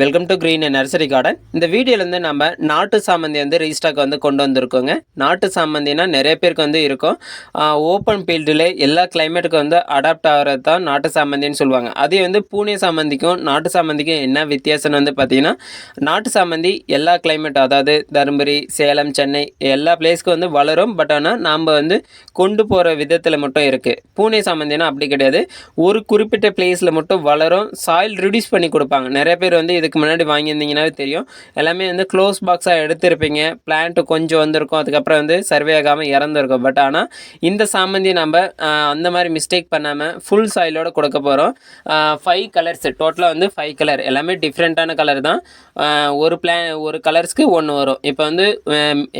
Welcome to green nursery garden இந்த வீடியோலேருந்து நம்ம நாட்டு சாமந்தி வந்து ரீஸ்டாக் வந்து கொண்டு வந்திருக்கோங்க. நாட்டு சாமந்தினா நிறைய பேருக்கு வந்து இருக்கும். ஓப்பன் ஃபீல்டில் எல்லா கிளைமேட்டுக்கும் வந்து அடாப்ட் ஆகிறது தான் நாட்டு சாமந்தின்னு சொல்லுவாங்க. அதே வந்து பூனே சாமந்திக்கும் நாட்டு சாமந்திக்கும் என்ன வித்தியாசம்னு வந்து பார்த்தீங்கன்னா நாட்டு சாமந்தி எல்லா கிளைமேட் அதாவது தருமபுரி சேலம் சென்னை எல்லா பிளேஸ்க்கும் வந்து வளரும். பட் ஆனால் நாம் வந்து கொண்டு போகிற விதத்தில் மட்டும் இருக்குது பூனே சாமந்தினா அப்படி கிடையாது. ஒரு குறிப்பிட்ட பிளேஸில் மட்டும் வளரும். சாயில் ரிடியூஸ் பண்ணி கொடுப்பாங்க. நிறைய பேர் வந்து இது இதுக்கு முன்னாடி வாங்கியிருந்தீங்கன்னாவே தெரியும். எல்லாமே வந்து க்ளோஸ் பாக்ஸாக எடுத்திருப்பீங்க. பிளான்ட்டு கொஞ்சம் வந்திருக்கும். அதுக்கப்புறம் வந்து சர்வே ஆகாமல் இறந்துருக்கும். பட் ஆனால் இந்த சாமந்தி நம்ம அந்த மாதிரி மிஸ்டேக் பண்ணாமல் ஃபுல் சாயிலோட கொடுக்க போகிறோம் ஃபைவ் கலர்ஸ் டோட்டலாக வந்து ஃபைவ் கலர் எல்லாமே டிஃப்ரெண்ட்டான கலர் தான். ஒரு பிளான் ஒரு கலர்ஸ்க்கு ஒன்று வரும். இப்போ வந்து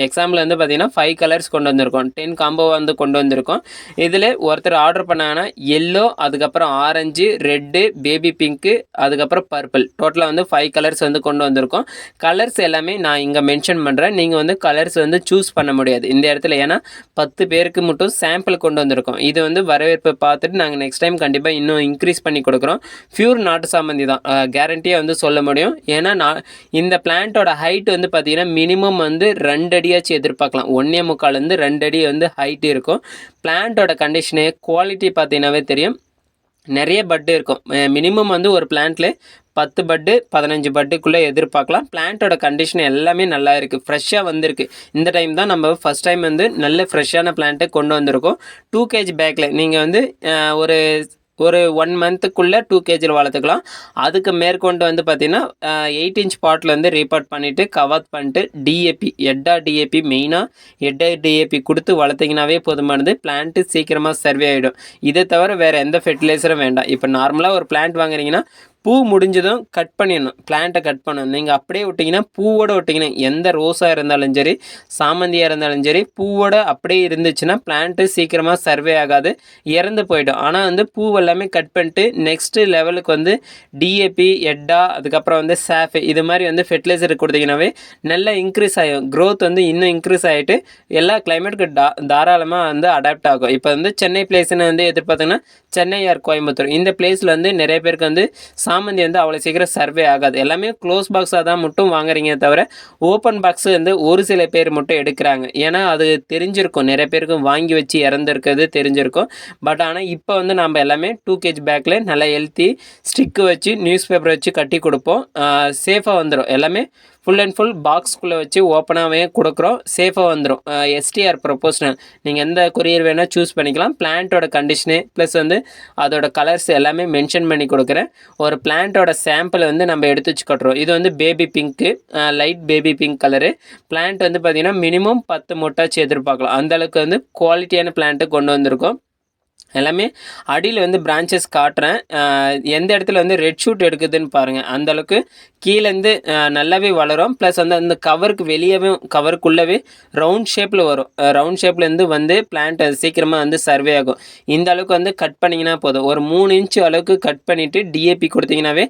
எக்ஸாம்பிள் வந்து பார்த்திங்கன்னா ஃபைவ் கலர்ஸ் கொண்டு வந்திருக்கோம். டென் காம்போ வந்து கொண்டு வந்திருக்கோம். இதில் ஒருத்தர் ஆர்டர் பண்ணாங்கன்னா எல்லோ அதுக்கப்புறம் ஆரஞ்சு ரெட்டு பேபி பிங்க்கு அதுக்கப்புறம் பர்பிள் டோட்டலாக வந்து ஃபைவ் கலர்ஸ் வந்து கொண்டு வந்திருக்கோம். கலர்ஸ் எல்லாமே நான் இங்கே மென்ஷன் பண்ணுறேன் நீங்கள் வந்து கலர்ஸ் வந்து சூஸ் பண்ண முடியாது. இந்த இடத்துல ஏன்னா பத்து பேருக்கு மட்டும் சாம்பிள் கொண்டு வந்திருக்கோம். இது வந்து வரவேற்பை பார்த்துட்டு நாங்கள் நெக்ஸ்ட் டைம் கண்டிப்பாக இன்னும் இன்க்ரீஸ் பண்ணி கொடுக்குறோம். பியூர் நாட்டு சாமந்தி தான். கேரண்டியாக வந்து சொல்ல முடியும். ஏன்னா நான் இந்த பிளான்ட்டோட ஹைட் வந்து பார்த்தீங்கன்னா மினிமம் வந்து ரெண்டு அடியாச்சும் எதிர்பார்க்கலாம். ஒன்றே முக்கால்லேருந்து ரெண்டு அடி வந்து ஹைட் இருக்கும். பிளான்ட்டோட கண்டிஷனு குவாலிட்டி பார்த்தீங்கன்னாவே தெரியும். நிறைய பட்டு இருக்கும். மினிமம் வந்து ஒரு பிளான்ட்ல பத்து பட்டு பதினஞ்சு பட்டுக்குள்ளே எதிர்பார்க்கலாம். பிளான்ட்டோட கண்டிஷன் எல்லாமே நல்லா இருக்குது ஃப்ரெஷ்ஷாக வந்திருக்கு. இந்த டைம் தான் நம்ம ஃபஸ்ட் டைம் வந்து நல்ல ஃப்ரெஷ்ஷான பிளான்ட்டை கொண்டு வந்திருக்கோம். டூ கேஜி பேக்கில் நீங்கள் வந்து ஒரு ஒரு ஒன் மந்த்துக்குள்ளே டூ கேஜியில் வளர்த்துக்கலாம். அதுக்கு மேற்கொண்டு வந்து பார்த்திங்கன்னா எயிட் இன்ச் பாட்டில் வந்து ரீபார்ட் பண்ணிவிட்டு கவர் பண்ணிட்டு டிஏபி எட்டா டிஏபி மெயினாக எட்டா டிஏபி கொடுத்து வளர்த்திங்கனாவே போதுமானது. பிளான்ட்டு சீக்கிரமாக சர்வே ஆகிடும் இதை தவிர வேறு எந்த ஃபெர்டிலைசரும் வேண்டாம். இப்போ நார்மலாக ஒரு பிளான்ட் வாங்குறீங்கன்னா பூ முடிஞ்சதும் கட் பண்ணிடணும். பிளான்ட்டை கட் பண்ணணும். நீங்கள் அப்படியே விட்டிங்கன்னா பூவோட விட்டிங்கன்னா எந்த ரோஸாக இருந்தாலும் சரி சாமந்தியாக இருந்தாலும் சரி பூவோட அப்படியே இருந்துச்சுன்னா பிளான்ட்டு சீக்கிரமாக சர்வே ஆகாது. இறந்து போயிடும். ஆனால் வந்து பூ எல்லாமே கட் பண்ணிட்டு நெக்ஸ்ட்டு லெவலுக்கு வந்து டிஏபி எட்டா அதுக்கப்புறம் வந்து சாஃபே இது மாதிரி வந்து ஃபெர்டிலைசர் கொடுத்தீங்கன்னாவே நல்லா இன்க்ரீஸ் ஆகும் க்ரோத் வந்து இன்னும் இன்க்ரீஸ் ஆகிட்டு எல்லா கிளைமேட்டுக்கு டா தாராளமாக வந்து அடாப்ட் ஆகும். இப்போ வந்து சென்னை பிளேஸ்ன்னு வந்து எதிர்பார்த்தீங்கன்னா சென்னை ஆர் கோயம்புத்தூர். இந்த பிளேஸில் வந்து நிறைய பேருக்கு வந்து சா சாமந்தி வந்து அவ்வளோ சீக்கிரம் சர்வே ஆகாது. எல்லாமே க்ளோஸ் பாக்ஸாக தான் மட்டும் வாங்குறீங்க தவிர ஓப்பன் பாக்ஸ் வந்து ஒரு சில பேர் மட்டும் எடுக்கிறாங்க. ஏன்னா அது தெரிஞ்சிருக்கும். நிறைய பேருக்கு வாங்கி வச்சு இறந்துருக்கிறது தெரிஞ்சிருக்கும். பட் ஆனால் இப்போ வந்து நம்ம எல்லாமே டூ கேஜி பேக்கில் நல்லா ஹெல்த்தி ஸ்டிக்கு வச்சு நியூஸ் பேப்பர் வச்சு கட்டி கொடுப்போம். சேஃபாக வந்துடும் எல்லாமே ஃபுல் அண்ட் ஃபுல் பாக்ஸ்குள்ளே வச்சு ஓப்பனாகவே கொடுக்குறோம். சேஃபாக வந்துடும் எஸ்டிஆர் ப்ரொபோஷனல் நீங்கள் எந்த கொரியர் வேணால் சூஸ் பண்ணிக்கலாம். பிளான்ட்டோட கண்டிஷனு ப்ளஸ் வந்து அதோட கலர்ஸ் எல்லாமே மென்ஷன் பண்ணி கொடுக்குறேன். ஒரு பிளான்ட்டோட சாம்பிள் வந்து நம்ம எடுத்து வச்சு கட்டுறோம். இது வந்து baby pink light baby pink colour plant வந்து பார்த்திங்கன்னா மினிமம் பத்து மூட்டாச்சு எதிர்பார்க்கலாம். அந்த அளவுக்கு வந்து குவாலிட்டியான பிளான்ட்டு கொண்டு வந்திருக்கோம். எல்லாமே அடியில் வந்து பிரான்ச்சஸ் காட்டுறேன். எந்த இடத்துல வந்து ரெட் ஷூட் எடுக்குதுன்னு பாருங்கள் அந்தளவுக்கு கீழேருந்து நல்லாவே வளரும். ப்ளஸ் வந்து அந்த கவருக்கு வெளியவே கவருக்குள்ளவே ரவுண்ட் ஷேப்பில் வரும். ரவுண்ட் ஷேப்லேருந்து வந்து பிளான்ட் அது சீக்கிரமாக வந்து சர்வே ஆகும். இந்த அளவுக்கு வந்து கட் பண்ணிங்கன்னா போதும். ஒரு மூணு இன்ச்சு அளவுக்கு கட் பண்ணிவிட்டு டிஏபி கொடுத்தீங்கன்னாவே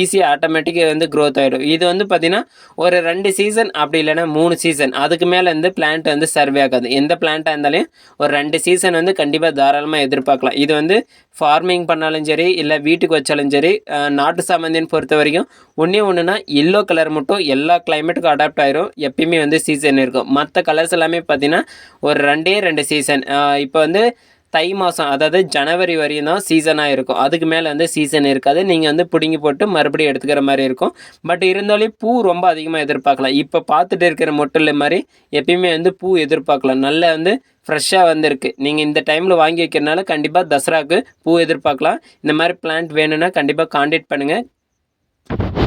ஈஸியாக ஆட்டோமேட்டிக்காக வந்து க்ரோத் ஆகிடும் இது வந்து பார்த்திங்கன்னா ஒரு ரெண்டு சீசன் அப்படி இல்லைன்னா மூணு சீசன் அதுக்கு மேலே வந்து பிளான்ட் வந்து சர்வே ஆகாது. எந்த பிளான்ட்டாக இருந்தாலும் ஒரு ரெண்டு சீசன் வந்து கண்டிப்பாக தாராளமாக பார்க்கலாம். இது வந்து ஃபார்மிங் பண்ணாலும் சரி இல்லை வீட்டுக்கு வச்சாலும் சரி நாட்டு சாமந்தின்னு பொறுத்த வரைக்கும் ஒன்றே ஒன்றுனா எல்லோ கலர் மட்டும் எல்லா கிளைமேட்டுக்கும் அடாப்ட் ஆயிரும். எப்பயுமே வந்து சீசன் இருக்கும். மற்ற கலர்ஸ் எல்லாமே பார்த்தீங்கன்னா ஒரு ரெண்டே ரெண்டு சீசன் இப்போ வந்து தை மாதம் அதாவது ஜனவரி வரையும் தான் சீசனாக இருக்கும். அதுக்கு மேலே வந்து சீசன் இருக்காது. நீங்கள் வந்து பிடுங்கி போட்டு மறுபடியும் எடுத்துக்கிற மாதிரி இருக்கும். பட் இருந்தாலும் பூ ரொம்ப அதிகமாக எதிர்பார்க்கலாம். இப்போ பார்த்துட்டு இருக்கிற மொட்டில் மாதிரி எப்பயுமே வந்து பூ எதிர்பார்க்கலாம். நல்ல வந்து ஃப்ரெஷ்ஷாக வந்திருக்கு. நீங்கள் இந்த டைமில் வாங்கி வைக்கிறனால கண்டிப்பாக தசராக்கு பூ எதிர்பார்க்கலாம். இந்த மாதிரி பிளான்ட் வேணும்னா கண்டிப்பாக காண்டாக்ட் பண்ணுங்கள்